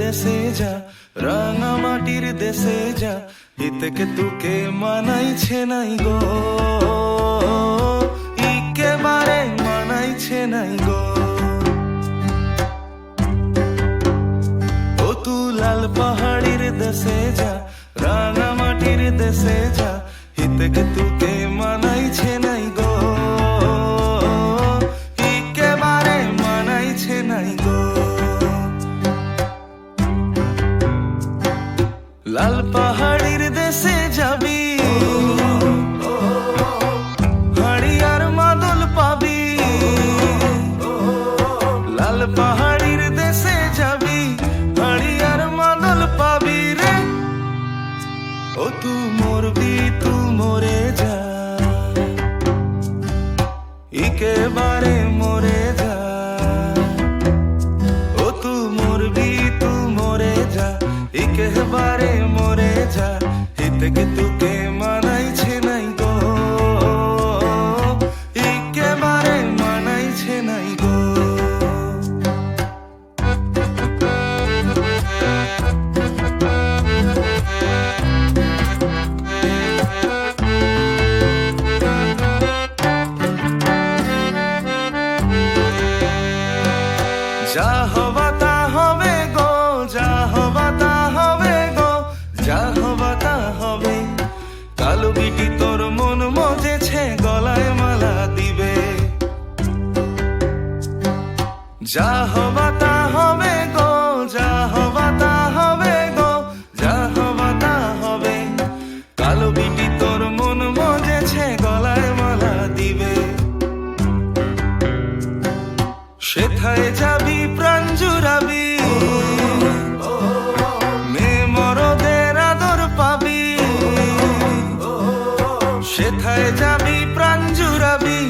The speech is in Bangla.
দেশে যা রাঙা মাটির দেশে যা হিতকে তুকে মানাইছে নাই গো একেবারে মানাইছে নাই গো ও তু লাল পাহাড়ির দেশে যা রাঙা মাটির দেশে যা হিতকে তুকে মানাইছে নাই পাহাড়ির দেশে যাবি। হাড়িয়ার মাদল পাবি। লাল পাহাড়ির দেশে যাবি। হাড়িয়ার মাদল পাবি রে। ও তু মরবি, তু মরে যা। একেবারে মরে যা। ও তু মরবি, তু মরে যা। একেবারে হিতকে তুকে মানাইছে নাই গো। একেবারে মানাইছে নাই গো। যা হবা কালো বিটি তোর মন মজেছে, গলায় মালা দিবে। যা হবা তা হবে গো, যা হবা তা হবে গো, যা হবা তা হবে। কালো বিটি তোর মন মজেছে, গলায় মালা দিবে। সেথায় যাবি প্রায় সেথায় যাবি প্রাঞ্জুরাবি